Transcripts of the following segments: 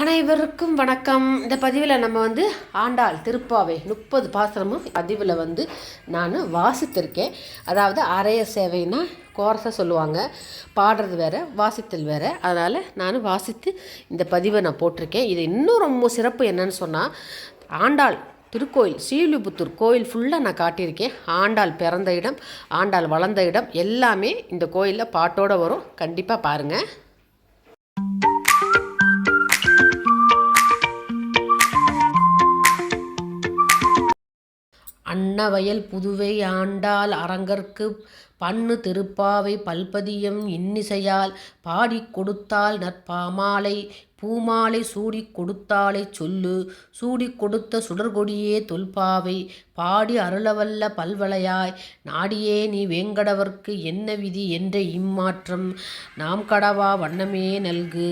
அனைவருக்கும் வணக்கம். இந்த பதிவில் நம்ம வந்து ஆண்டாள் திருப்பாவை முப்பது பாசனமும் பதிவில் வந்து நான் வாசித்திருக்கேன். அதாவது அரைய சேவைனா கோரஸாக சொல்லுவாங்க. பாடுறது வேற வாசித்தல் வேற. அதனால் நான் வாசித்து இந்த பதிவை நான் போட்டிருக்கேன். இது இன்னும் ரொம்ப சிறப்பு என்னன்னு சொன்னால் ஆண்டாள் திருக்கோயில் ஸ்ரீவில்லிபுத்தூர் கோயில் ஃபுல்லாக நான் காட்டியிருக்கேன். ஆண்டாள் பிறந்த இடம் ஆண்டாள் வளர்ந்த இடம் எல்லாமே இந்த கோயிலில் பாட்டோடு வரும். கண்டிப்பாக பாருங்கள் அன்னவயல் புதுவை ஆண்டாள் அரங்கற்கு பண்ணு திருப்பாவை பல்பதியம் இன்னிசையால் பாடிக் கொடுத்தாள் நற்பாமாலை பூமாலை பூமாலை சூடிக் கொடுத்தாலே சொல்லு. சூடிக் கொடுத்த சுடர்கொடியே தொல்பாவை. பாடி அருளவல்ல பல்வளையாய். நாடியே நீ வேங்கடவர்க்கு என்ன விதி என்ற இம்மாற்றம். நாம் கடவா வண்ணமே நல்கு.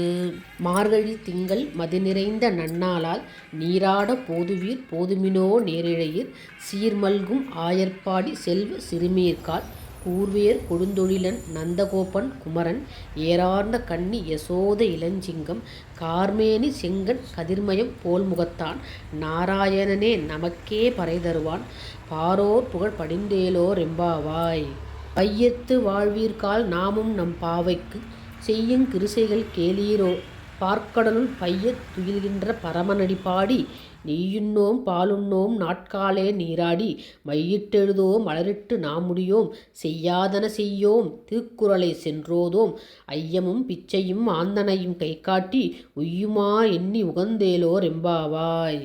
மார்கழி திங்கள் மதி நிறைந்த நன்னாளால் நீராட போதுவீர் போதுமினோ நேரிழையீர் சீர்மல்கும் ஆயர்பாடி செல்வ சிறுமீர்கால். கூர்வேர் கொடுந்தொழிலன் நந்தகோபன் குமரன் ஏறார்ந்த கண்ணி யசோத இளஞ்சிங்கம் கார்மேனி செங்கன் கதிர்மயம் போல் முகத்தான் நாராயணனே நமக்கே பறை தருவான் பாரோர் புகழ் படிந்தேலோர் எம்பாவாய். வையத்து வாழ்வீர்கால் நாமும் நம் பாவைக்கு செய்யுங் கிருசைகள் கேளீரோ பார்க்கடலுள் பையத் துயில்கின்ற பரமனடி பாடி நெய்யுண்ணோம் பாலுண்ணோம் நாட்காலே நீராடி மையிட்டெழுதோம் மலரிட்டு நாமுடியோம் செய்யாதன செய்யோம் திருக்குறளை சென்றோதோம் ஐயமும் பிச்சையும் ஆந்தனையும் கை காட்டி உய்யுமா எண்ணி உகந்தேலோர் எம்பாவாய்.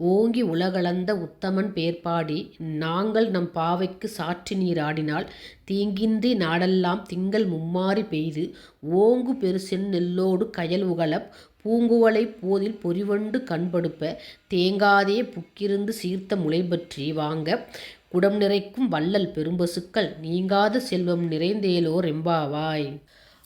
ஓங்கி உலகளந்த உத்தமன் பேர்பாடி நாங்கள் நம் பாவைக்கு சாற்றி நீராடினால் தீங்கின்றி நாடெல்லாம் திங்கள் மும்மாறி பெய்து ஓங்கு பெருசென் நெல்லோடு கயல் உகளப் பூங்குவளை போதில் பொறிவண்டு கண்படுப்ப தேங்காதே புக்கிருந்து சீர்த்த முளைபற்றி வாங்க. குடம் நிறைக்கும் வள்ளல் பெரும்பசுக்கள் நீங்காத செல்வம் நிறைந்தேலோர் எம்பாவாய்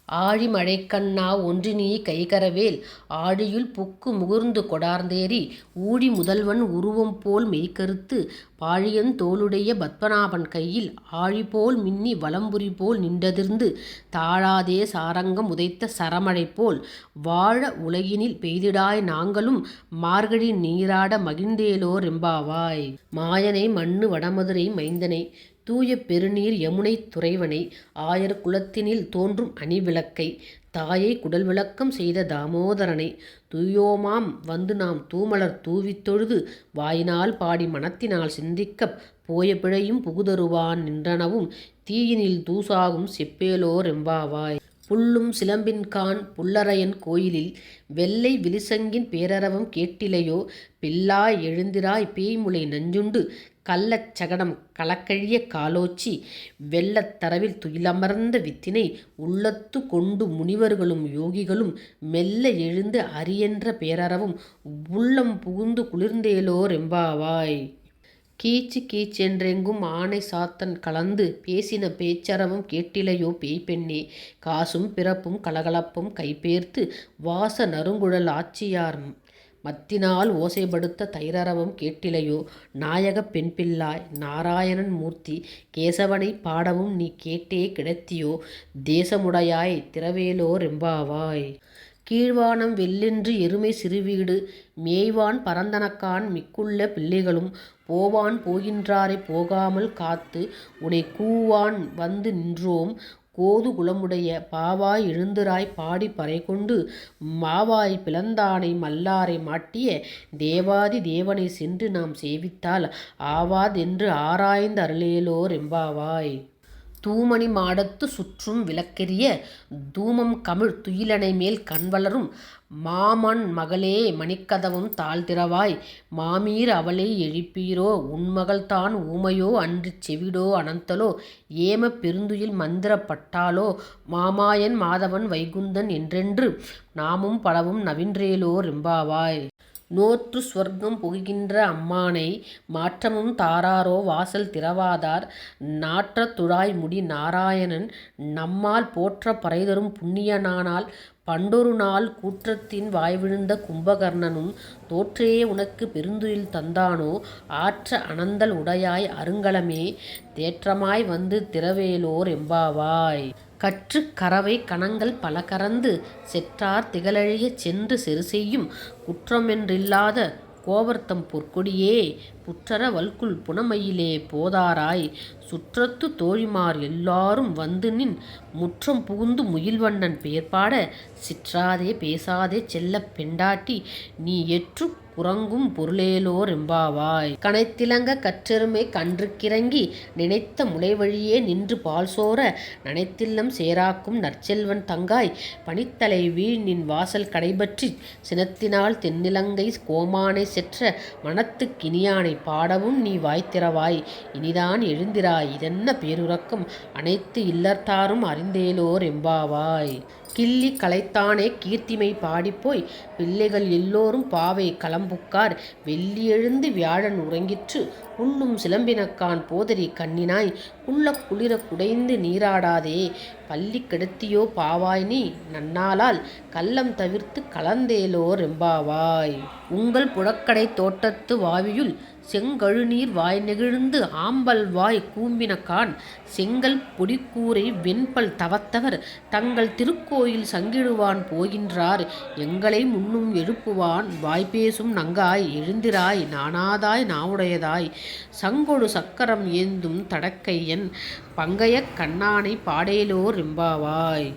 ஆழி மழைக்கண்ணா ஒன்றி கைகரவேல். ஆழியுள் புக்கு முகுர்ந்து கொடார்ந்தேறி ஊழி முதல்வன் உருவம் போல் மெய்கருத்து பாழியன் தோளுடைய பத்மநாபன் கையில் ஆழிபோல் மின்னி வலம்புரி போல் நின்றதிர்ந்து. தாழாதே சாரங்கம் உதைத்த சரமழை போல் வாழ உலகினில் பெய்திடாய் நாங்களும் மார்கழி நீராட மகிழ்ந்தேலோர் எம்பாவாய் மாயனை மண்ணு வடமதுரை மைந்தனை தூய பெருநீர் யமுனை துறைவனை ஆயர் குலத்தினில் தோன்றும் அணிவிளக்கை தாயை குடல் விளக்கம் செய்த தாமோதரனை தூயோமாம் வந்து நாம் தூமலர் தூவித் தொழுது வாயினால் பாடி மனத்தினால் சிந்திக்கப் போய பிழையும் புகுதருவான் நின்றனவும் தீயினில் தூசாகும் செப்பேலோர் எம்பாவாய். புல்லும் சிலம்பின்கான் புல்லரையன் கோயிலில் வெள்ளை விலிசங்கின் பேரரவம் கேட்டிலையோ பில்லாய் எழுந்திராய் பேய்முளை நஞ்சுண்டு கள்ளச்சகடம் கலக்கழிய காலோச்சி வெள்ளத் தரவில் துயிலமர்ந்த வித்தினை உள்ளத்து கொண்டு முனிவர்களும் யோகிகளும் மெல்ல எழுந்து அரியென்ற பேரறவும் உள்ளம் புகுந்து குளிர்ந்தேலோர் எம்பாவாய். கீச்சு கீச்சென்றெங்கும் ஆனை சாத்தன் கலந்து பேசின பேச்சரவும் கேட்டிலையோ பேய்ப்பெண்ணே. காசும் பிறப்பும் கலகலப்பும் கைபேர்த்து வாச நறுங்குழல் ஆச்சியார் மத்தினால் ஓசைப்படுத்த தைரரவம் கேட்டிலையோ? நாயகப் பெண்பிள்ளாய் நாராயணன் மூர்த்தி கேசவனை பாடவும் நீ கேட்டே கிடத்தியோ? தேசமுடையாய் திரவேலோ ரெம்பாவாய் கீழ்வானம் வெள்ளென்று எருமை சிறுவீடு மேய்வான் பரந்தனக்கான் மிக்குள்ள பிள்ளைகளும் போவான் போகின்றாரை போகாமல் காத்து உனை கூவான் வந்து நின்றோம் கோது குலமுடைய பாவாய் எழுந்திராய் பாடி பறைகொண்டு மாவாய் பிளந்தானை மல்லாரை மாட்டிய தேவாதி தேவனை சென்று நாம் சேவித்தால் ஆவாதென்று ஆராய்ந்து அருளேலோர் எம்பாவாய் தூமணி மாடத்து சுற்றும் விளக்கெரிய தூமம் கமிழ் துயிலனை மேல் கண்வளரும் மாமன் மகளே மணிக்கதவும் தாழ்திறவாய். மாமீர் அவளை எழுப்பீரோ? உன்மகள்தான் ஊமையோ? அன்று செவிடோ? அனந்தலோ? ஏம பெருந்துயில் மந்திரப்பட்டாலோ? மாமாயன் மாதவன் வைகுந்தன் என்றென்று நாமும் பலவும் நவின்றேலோ? ரெம்பாவாய். நோற்று ஸ்வர்க்கம் புகுகின்ற அம்மானை மாற்றமும் தாராரோ வாசல் திறவாதார். நாற்ற துழாய் முடி நாராயணன் நம்மால் போற்ற பறைதரும் புண்ணியனானால் பண்டொரு நாள் கூற்றத்தின் வாய்விழுந்த கும்பகர்ணனும் தோற்றே உனக்கு பெருந்துயில் தந்தானோ? ஆற்ற அனந்தல் உடையாய் அருங்கலமே தேற்றமாய் வந்து திரவேலோர் எம்பாவாய். கற்று கறவை கணங்கள் பல கறந்து செற்றார் திகழழியச் சென்று செருசெய்யும் குற்றமென்றில்லாத கோவர்த்தம் பொற்கொடியே புற்றர வல்குல் புனமையிலே போதாராய். சுற்றத்து தோழிமார் எல்லாரும் வந்து நின் முற்றம் புகுந்து முயில்வண்ணன் பெயர்பாட சிற்றாதே பேசாதே செல்லப் பெண்டாட்டி நீ எற்று உறங்கும் பொருளேலோர் எம்பாவாய் கனைத்திலங்க கற்றெருமை கன்றுக்கிறங்கி நினைத்த முளைவழியே நின்று பால் சோர நனைத்தில்லம் சேராக்கும் நற்செல்வன் தங்காய். பனித்தலை வீழ் நின் வாசல் கடைபற்றி சினத்தினால் தென்னிலங்கை கோமானை செற்ற மனத்துக் கினியானை பாடவும் நீ வாய்த்திறவாய். இனிதான் எழுந்திராய். இதென்ன பேருறக்கம்? அனைத்து இல்லத்தாரும் அறிந்தேலோர் எம்பாவாய் கிள்ளி களைத்தானே கீர்த்திமை பாடிப்போய். பிள்ளைகள் எல்லோரும் பாவை களம்புக்கார் வெள்ளியெழுந்து வியாழன் உறங்கிற்று. உண்ணும் சிலம்பினக்கான் போதரி கண்ணினாய். உள்ள குளிர குடைந்து நீராடாதே. பள்ளி கெடுத்தியோ பாவாய் நீ நன்னாளால் கள்ளம் தவிர்த்து கலந்தேலோ ரெம்பாவாய். உங்கள் புழக்கடை தோட்டத்து வாவியுள் செங்கழுநீர் வாய் நெகிழ்ந்து ஆம்பல் வாய் கூம்பினக்கான் செங்கல் பொடிக்கூரை வெண்பல் தவத்தவர் தங்கள் திருக்கோயில் சங்கிடுவான் போகின்றார். எங்களை முன்னும் எழுப்புவான் வாய்ப்பேசும் நங்காய் எழுந்திராய் நானாதாய் நாவுடையதாய். சங்கொடு சக்கரம் ஏந்தும் தடக்கையன் பங்கைய கண்ணானை பாடேலோர் ரிம்பாவாய்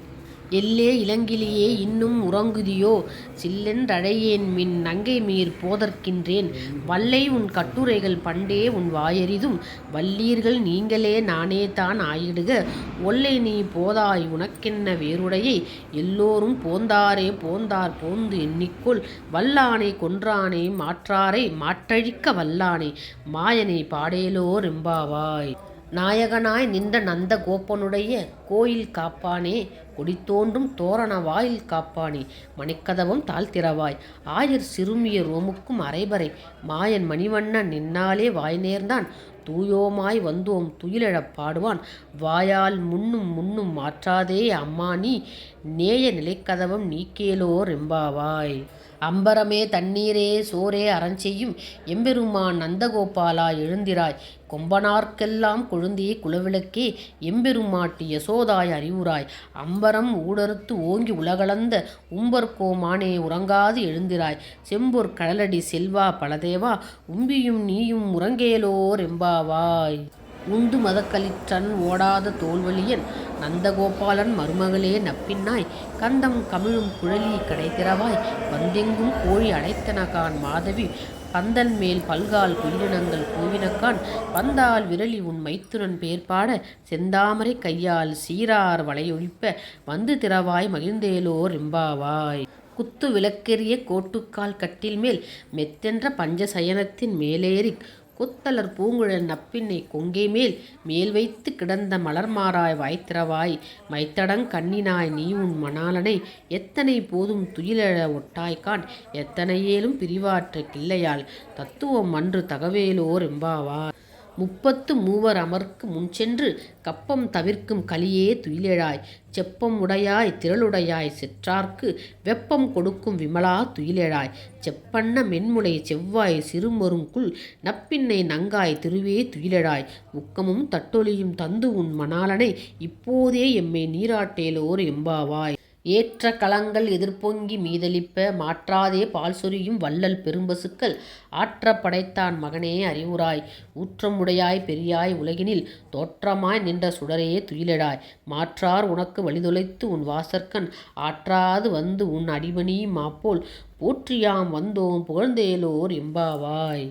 எல்லே இளங்கிளியே இன்னும் உறங்குதியோ? சில்லென்றழையேன் மின் நங்கை மீர் போதற்கின்றேன். வல்லை உன் கட்டுரைகள் பண்டே உன் வாயறிதும். வல்லீர்கள் நீங்களே நானேதான் ஆயிடுக. ஒல்லை நீ போதாய் உனக்கென்ன வேறுடையை? எல்லோரும் போந்தாரே போந்தார் போந்து எண்ணிக்கொள். வல்லானை கொன்றானை மாற்றாரை மாற்றழிக்க வல்லானை. மாயனை பாடேலோ ரெம்பாவாய். நாயகனாய் நின்ற நந்த கோப்பனுடைய கோயில் காப்பானே கொடித்தோன்றும் தோரண வாயில் காப்பானே மணிக்கதவம் தாழ்த்திறவாய். ஆயர் சிறுமிய ரோமுக்கும் அரைபறை. மாயன் மணிவண்ணன் நின்னாலே வாய் நேர்ந்தான் தூயோமாய் வந்தோம் துயிலழப் பாடுவான். வாயால் முன்னும் முன்னும் மாற்றாதே அம்மா நீ நேய நிலைக்கதவம் நீக்கேலோ ரெம்பாவாய். அம்பரமே தண்ணீரே சோரே அறஞ்செய்யும். எம்பெருமான் நந்தகோபாலா எழுந்திராய். கொம்பனார்க்கெல்லாம் கொழுந்தே குலவிளக்கே எம்பெருமாட்டி யசோதாய் அறிவுராய். அம்பரம் ஊடறுத்து ஓங்கி உலகளந்த உம்பர்கோமானே உறங்காது எழுந்திராய். செம்பொற் கடலடி செல்வா பலதேவா உம்பியும் நீயும் உறங்கேலோர் எம்பாவாய் உண்டு மதக்களிற்றன் ஓடாத தோல்வலியன் நந்தகோபாலன் மருமகளே நப்பின்னாய். கந்தம் கமிழும் குழலி கடைத்திறவாய் வந்தெங்கும் கோழி அடைத்தனகான் மாதவி பந்தல் மேல் பல்கால் குயிலினங்கள் கூவினக்கான் பந்தால் விரலி உன் மைத்துனன் பேர்பாட செந்தாமரை கையால் சீரார் வளையொழிப்ப வந்து திறவாய் மகிழ்ந்தேலோர் எம்பாவாய். குத்து விளக்கெரிய கோட்டுக்கால் கட்டில் மேல் மெத்தென்ற பஞ்சசயனத்தின் மேலேறி கொத்தலர் பூங்குழல் நப்பின்னை கொங்கை மேல் மேல் வைத்து கிடந்த மலர்மாராய் வாய்த்திரவாய். மைத்தடங் கண்ணினாய் நீ உன் மணாலனை எத்தனை போதும் துயிலெழ ஒட்டாய்க்கான் எத்தனையேலும் பிரிவாற்ற கிள்ளையால் தத்துவம் அன்று தகவேலோர் எம்பாவார். முப்பத்து மூவர் அமர்க்கு முன்சென்று கப்பம் தவிர்க்கும் கலியே துயிலெழாய் செப்பம் உடையாய் திரளுடையாய் செற்றார்க்கு வெப்பம் கொடுக்கும் விமலா துயிலெழாய். செப்பண்ண மென்முனை செவ்வாய் சிறுமொருங்குள் நப்பின்னை நங்காய் திருவே துயிலெழாய். முக்கமும் தட்டொலியும் தந்து உன் மணாலனை இப்போதே எம்மை நீராட்டேலோர் எம்பாவாய். ஏற்ற களங்கள் எதிர்பொங்கி மீதளிப்ப மாற்றாதே பால் சொரியும் வள்ளல் பெரும்பசுக்கள். ஆற்ற படைத்தான் மகனே அறிவுராய் ஊற்றமுடையாய் பெரியாய் உலகினில் தோற்றமாய் நின்ற சுடரே துயிலடாய் மாற்றார் உனக்கு வழிதொலைத்து உன் வாசற்கண். ஆற்றாது வந்து உன் அடிமணி மாப்போல் போற்றியாம் வந்தோம் புகழ்ந்தேலோர் எம்பாவாய்.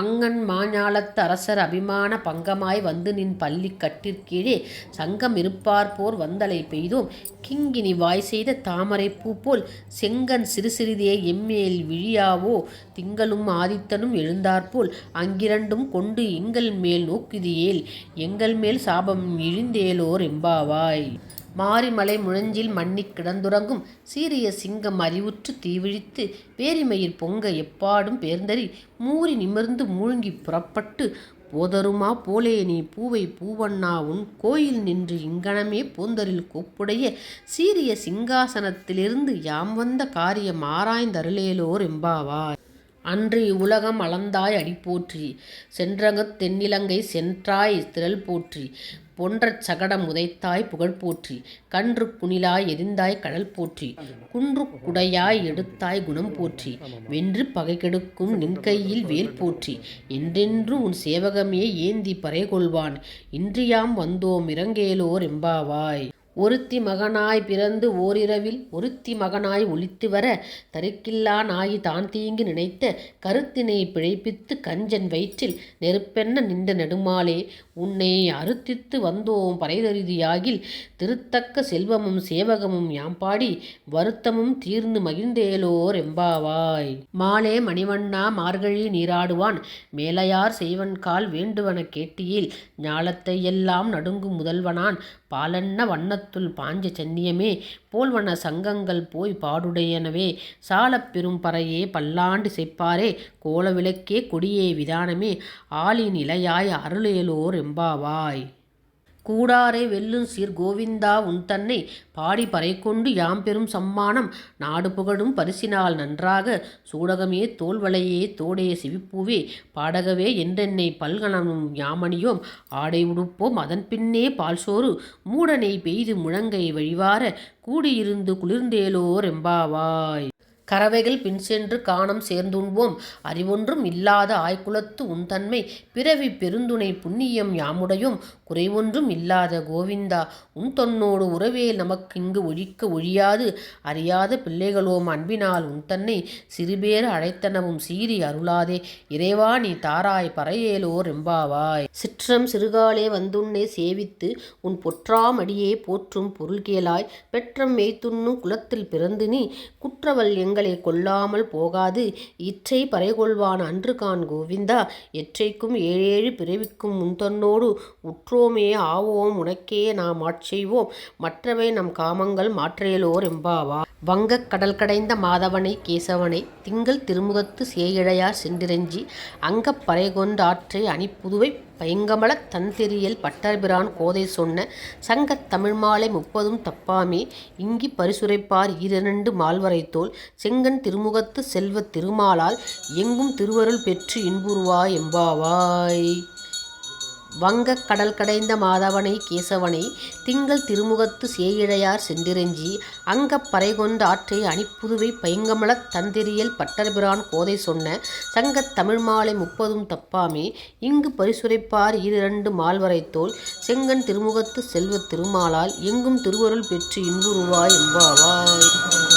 அங்கன் மாஞாலத்து அரசர் அபிமான பங்கமாய் வந்து நின் பள்ளி கட்டிற்கீழே சங்கம் இருப்பார்போர் வந்தலை பெய்தோம். கிங்கினி வாய் செய்த தாமரை பூ போல் செங்கன் சிறு சிறிதே எம்மேல் விழியாவோ? திங்களும் ஆதித்தனும் எழுந்தாற்போல் அங்கிரண்டும் கொண்டு எங்கள் மேல் நோக்குதியேல்? எங்கள் மேல் சாபம் இழிந்தேலோர் எம்பாவாய்? மாரிமலை முழஞ்சில் மண்ணிக் கிடந்துறங்கும் சீரிய சிங்கம் அறிவுற்று தீவிழித்து பேரிமயிர் பொங்க எப்பாடும் பேர்ந்தறி மூறி நிமிர்ந்து மூழ்கி புறப்பட்டு போதருமா போலே நீ பூவை பூவண்ணா உன் கோயில் நின்று இங்கனமே பூந்தரில் கோப்புடைய சீரிய சிங்காசனத்திலிருந்து யாம் வந்த காரியம் ஆராய்ந்தருளேலோர் எம்பாவார் அன்று இவ்வுலகம் அளந்தாய் அடிப்போற்றி சென்றகத் தென்னிலங்கை சென்றாய் திரள் போற்றி பொன்றச் சகடம் உதைத்தாய் புகழ் போற்றி கன்று குணிலாய் எரிந்தாய் கடல் போற்றி குன்று குடையாய் எடுத்தாய் குணம் போற்றி வென்று பகை கெடுக்கும் நின் கையில் வேல் போற்றி என்றென்று உன் சேவகமே ஏந்தி பறை கொள்வான் இன்றியாம் வந்தோம் இறங்கேலோர் எம்பாவாய். ஒருத்தி மகனாய் பிறந்து ஓரிரவில் ஒருத்தி மகனாய் ஒளித்து வர தருக்கில்லா நாயி தான் தீங்கு நினைத்த கருத்தினை பிழைப்பித்து கஞ்சன் வயிற்றில் நெருப்பென்ன நின்ற நெடுமாலே. உன்னை அறுத்தித்து வந்தோம் பறைதறிதியாகில் திருத்தக்க செல்வமும் சேவகமும் யாம்பாடி வருத்தமும் தீர்ந்து மகிழ்ந்தேலோர் எம்பாவாய். மாலே மணிவண்ணா மார்கழி நீராடுவான் மேலையார் செய்வன்கால் வேண்டுவன கேட்டியில் ஞாலத்தை எல்லாம் நடுங்கும் முதல்வனான் பாலன்ன வண்ணத்துள் பாஞ்ச சென்னியமே போல்வன சங்கங்கள் போய் பாடுடையனவே. சாலப் பறையே பல்லாண்டு செப்பாரே கோல விளக்கே கொடியே விதானமே. ஆளின் இலையாய் அருளேலோர் எம்பாவாய். கூடாரை வெல்லும் சீர் கோவிந்தா உன் தன்னை பாடி பறைக்கொண்டு யாம் பெரும் சம்மானம். நாடு புகழும் பரிசினால் நன்றாக சூடகமே தோல்வளையே தோடே சிவிப்பூவே. பாடகவே என்றென்னை பல்கணமும் யாமணியோம். ஆடை உடுப்போம் அதன் பின்னே பால்சோறு மூடனை பெய்து முழங்கை வழிவார. கூடியிருந்து குளிர்ந்தேலோர் எம்பாவாய் கறவைகள் பின் சென்று காணம் சேர்ந்துண்போம். அறிவொன்றும் இல்லாத ஆய்குலத்து உன்தன்மை பிறவி பெருந்துணை புண்ணியம் யாமுடையும். குறைவொன்றும் இல்லாத கோவிந்தா உன் தொன்னோடு உறவே நமக்கிங்கு ஒழிக்க ஒழியாது. அறியாத பிள்ளைகளோம் அன்பினால் உன் தன்னை சிறுபேறு அழைத்தனவும் சீறி அருளாதே. இறைவா நீ தாராய் பறையேலோர் எம்பாவாய். சிற்றம் சிறுகாலே வந்துன்னை சேவித்து உன் பொற்றாமடியே போற்றும் பொருள் கேளாய் பெற்றம் மேய்த்துண்ணும் குலத்தில் பிறந்து நீ குற்றவல் எங்களை கொல்லாமல் போகாது. இற்றை பறைகொள்வான் அன்று கான் கோவிந்தா. எற்றைக்கும் ஏழேழு பிறவிக்கும் முன்தன்னோடு உற்றோமே ஆவோம் உனக்கே நாம் ஆட்செய்வோம் மற்றவை நம் காமங்கள் மாற்றையலோர் எம்பாவா வங்கக் கடல் கடைந்த மாதவனை கேசவனை திங்கள் திருமுகத்து சேயிழையார் சென்றிரஞ்சி. அங்கப் பறைகொண்டாற்றை அணிப்புதுவை பைங்கமல தந்திரியல் பட்டர்பிரான் கோதை சொன்ன சங்கத் தமிழ்மாலை முப்பதும் தப்பாமே இங்கி பரிசுரைப்பார் ஈரிரண்டு மால்வரைத்தோல் செங்கன் திருமுகத்து செல்வத் திருமாலால் எங்கும் திருவருள் பெற்று இன்புறுவாய் எம்பாவாய். வங்கக் கடல் கடைந்த மாதவனை கேசவனை திங்கள் திருமுகத்து சேயிழையார் சென்றிரஞ்சி அங்கப் பறைகொண்ட ஆற்றை அணிப்புதுவை பைங்கமலத் தந்திரியல் பட்டர்பிரான் கோதை சொன்ன சங்கத் தமிழ் மாலை முப்பதும் தப்பாமே இங்கு பரிசுரைப்பார் ஈரிரண்டு மால்வரைத்தோல் செங்கன் திருமுகத்து செல்வத் திருமாலால் எங்கும் திருவருள் பெற்று இன்புறுவாய் எம்பாவாய்